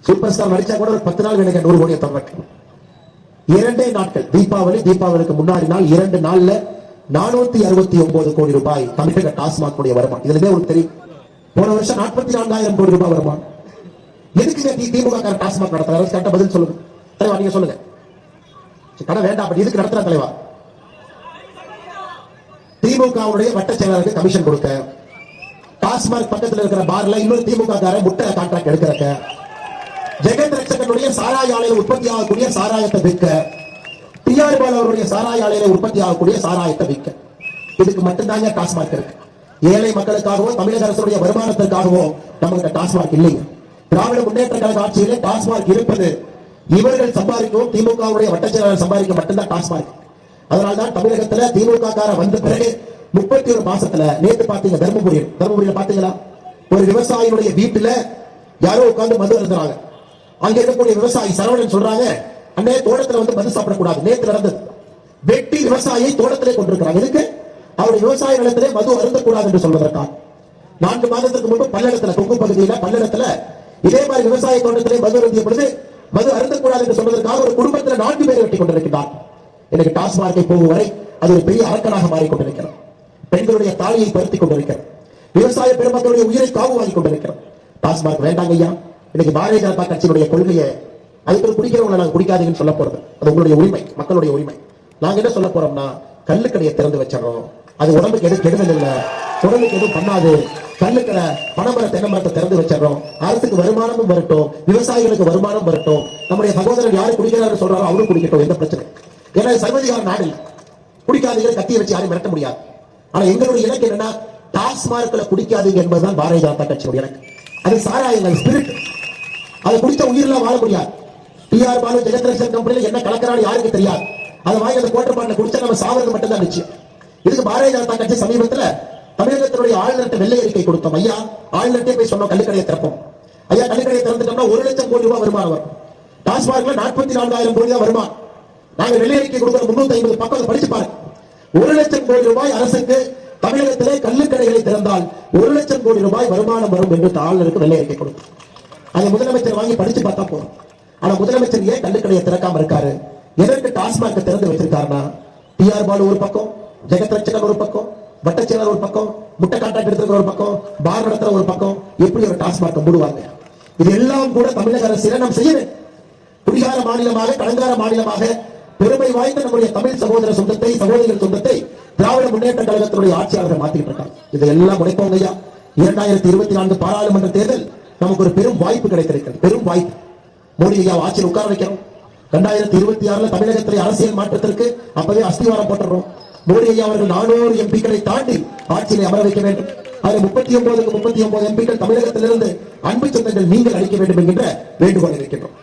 Super star நடிச்சா கூட ஒரு பத்து நாள் எனக்கு நூறு கோடியை தரணும் இரண்டே நாட்கள். தீபாவளி தீபாவளிக்கு முன்னாடி நாள் இரண்டு நாள்ல நானூத்தி அறுபத்தி ஒன்பது கோடி ரூபாய் தமிழக டாஸ்மாக் உடைய வருமானம். இதுலயே உங்களுக்கு தெரியும். போன வருஷம் நாற்பத்தி நான்காயிரம் கோடி ரூபாய் வருமானம். எதுக்கு திமுக டாஸ்மாக் நடத்துறாரு? கரெக்டா பதில் சொல்லுங்க. தலைவா நீங்க சொல்லுங்க. கடை வேண்டாம். அப்படி எதுக்கு நடத்துற தலைவா? திமுகவுடைய வட்ட செயலாளருக்கு கமிஷன் கொடுக்க. டாஸ்மாக் பக்கத்தில் இருக்கிற பார்ல இன்னொரு திமுக காரன் முட்டை கான்ட்ராக்ட் எடுக்கிறக்க. ஜெகத் ரட்சகனுடைய சாராய ஆலையில் உற்பத்தி ஆகக்கூடிய சாராயத்தை விற்க டிஆர் பால் அவருடைய சாராய ஆலையில உற்பத்தி ஆகக்கூடிய சாராயத்தை விற்க. இதுக்கு மட்டும்தாங்க டாஸ்மாக் இருக்கு. ஏழை மக்களுக்காகவோ தமிழக அரசுடைய வருமானத்திற்காகவோ நமக்கு டாஸ்மாக் இல்லைங்க. திராவிட முன்னேற்ற கழக ஆட்சியிலே டாஸ்மாக் இருப்பது இவர்கள் சம்பாதிக்கவும் திமுகவுடைய வட்டச் செயலாளர் சம்பாதிக்க மட்டும்தான் டாஸ்மாக் அதனால்தான் தமிழகத்துல திமுக கார வந்த பிறகு முப்பத்தி ஒரு மாசத்துல நேற்று பாத்தீங்க தர்மபுரியில் தர்மபுரியில பாத்தீங்களா? ஒரு விவசாயியுடைய வீட்டுல யாரோ உட்கார்ந்து மது இருந்தாங்க அங்க இருக்கக்கூடிய விவசாயி சரவணன் சொல்றாங்க அண்ணே தோட்டத்துல வந்து மது சாப்பிடக்கூடாது. நேத்து நடந்தது வெட்டி விவசாயியை தோட்டத்திலே கொண்டிருக்கிறாங்க. இதுக்கு அவருடைய விவசாய நிலத்திலே மது அருந்தக்கூடாது என்று சொல்வதற்காக. நான்கு மாதத்திற்கு முன்பு பல்லடத்துல கொங்கு பகுதியில பல்லடத்துல இதே மாதிரி விவசாய தோட்டத்திலே மது அருந்திய பொழுது மது அருந்தக்கூடாது என்று சொல்வதற்காக ஒரு குடும்பத்தில் நான்கு பேர் வெட்டி கொண்டிருக்கிறார் எனக்கு டாஸ்மார்க்கை போகும் வரை அது ஒரு பெரிய அரக்கனாக மாறிக்கொண்டிருக்கிறது பெண்களுடைய தாலியை பருத்திக் கொண்டிருக்கிறது. விவசாய பெருமக்களுடைய உயிரை காவு வாங்கி கொண்டிருக்கிறது. டாஸ்மார்க் வேண்டாங்க ஐயா. இன்னைக்கு பாரதிய ஜனதா கட்சியினுடைய கொள்கையை அதுக்கு குடிக்கிறவங்களை நாங்கள் குடிக்காதீங்கன்னு சொல்ல போறது. அது உங்களுடைய உரிமை மக்களுடைய உரிமை. நாங்க என்ன சொல்ல போறோம்னா கல்லுக்கடையை திறந்து வச்சிடறோம். அது உடம்புக்கு எதுவும் கெடுதல் இல்லை உடம்புக்கு எதுவும் பண்ணாது. கல்லுக்கடை பணமர தென்னமரத்தை திறந்து வச்சிடறோம். அரசுக்கு வருமானமும் வரட்டும். விவசாயிகளுக்கு வருமானம் வரட்டும். நம்முடைய சகோதரர் யாரு குடிக்கிறாரு சொல்றாரோ அவரும் குடிக்கட்டும். எந்த பிரச்சனை ஏன்னா சர்வதிகார நாடு. இல்லை குடிக்காதீங்க கத்தியை வச்சு யாரும் மிரட்ட முடியாது. ஆனா எங்களுடைய இலக்கு என்னன்னா டாஸ்மார்க்ல குடிக்காதீங்க என்பதுதான் பாரதிய ஜனதா கட்சியுடைய இலக்கு. அது சாராயங்கள் ஸ்பிரிட் அதை குடித்த உயிரெல்லாம் வாழ முடியாது டிஆர் பாலு ஜெகத்ரட்சன் கம்பெனியில் என்ன கலக்கிறான்னு யாருக்கு தெரியாது. அதை வாங்கி அந்த கோட்டர் பாட்டில் குடிச்சா நம்ம சாவது மட்டும்தான் நிச்சயம் இதுக்கு பாரதிய ஜனதா கட்சி சமீபத்துல தமிழகத்தினுடைய ஆளுநர்கிட்ட வெள்ளை அறிக்கை கொடுத்தோம். ஐயா ஆளுநர்கிட்டே போய் சொன்னோம் கள்ளுக்கடையை திறப்போம். ஐயா கள்ளுக்கடையை திறந்துட்டோம்னா ஒரு லட்சம் கோடி ரூபாய் வருமானம் வரும். டாஸ்மார்க்ல நாற்பத்தி நான்காயிரம் கோடி தான் வருமானம். நாங்க வெள்ளை அறிக்கை கொடுக்கிற முன்னூத்தி ஐம்பது பக்கம் அதை படிச்சு பாருங்க. ஒரு லட்சம் கோடி ரூபாய் அரசுக்கு தமிழகத்திலே கள்ளுக்கடைகளை திறந்தால் ஒரு லட்சம் கோடி ரூபாய் வருமானம் வரும் என்று ஆளுநருக்கு வெள்ளை அறிக்கை கொடுத்தோம். அதை முதலமைச்சர் வாங்கி படிச்சு பார்த்தா போதும். ஆனா முதலமைச்சர் ஏன் கள்ளுக்கடையை திறக்காம இருக்காரு? எதற்கு டாஸ்மாக திறந்து வச்சிருக்காருன்னா டிஆர் பாலு ஒரு பக்கம் ஜெகத் ரட்சகன் ஒரு பக்கம் வட்டச்செயலர் ஒரு பக்கம் முட்டை கான்ட்ராக்ட் எடுத்துக்கிற ஒரு பக்கம் பார் நடத்துற ஒரு பக்கம் எப்படி ஒரு டாஸ்மாக மூடுவாங்க? இது எல்லாம் கூட தமிழக அரசு நாம் செய்ய குடிகார மாநிலமாக கடங்கார மாநிலமாக பெருமை வாய்ந்த நம்முடைய தமிழ் சகோதர சொந்தத்தை சகோதரிகள் சொந்தத்தை திராவிட முன்னேற்ற கழகத்தினுடைய ஆட்சியாளர்கள் மாத்திட்டு இருக்காங்க. இதையெல்லாம் உடைப்போங்க ஐயா. இரண்டாயிரத்தி இருபத்தி நான்கு பாராளுமன்ற தேர்தல் நமக்கு ஒரு பெரும் வாய்ப்பு கிடைத்திருக்கிறது. பெரும் வாய்ப்பு. மோடி ஐயா ஆட்சியில் உட்கார வைக்கிறோம். ரெண்டாயிரத்தி இருபத்தி ஆறுல தமிழகத்தில் அரசியல் மாற்றத்திற்கு அப்பவே அஸ்திவாரம் போட்டுறோம் மோடி ஐயா அவர்கள் நானூறு எம்பிக்களை தாண்டி ஆட்சியை அமர வைக்க வேண்டும். அதில் முப்பத்தி ஒன்பதுக்கு முப்பத்தி ஒன்பது எம்பிக்கள் தமிழகத்திலிருந்து அன்பு சொந்தங்கள் நீங்கள் அளிக்க வேண்டும் என்கின்ற வேண்டுகோள் இருக்கின்றோம்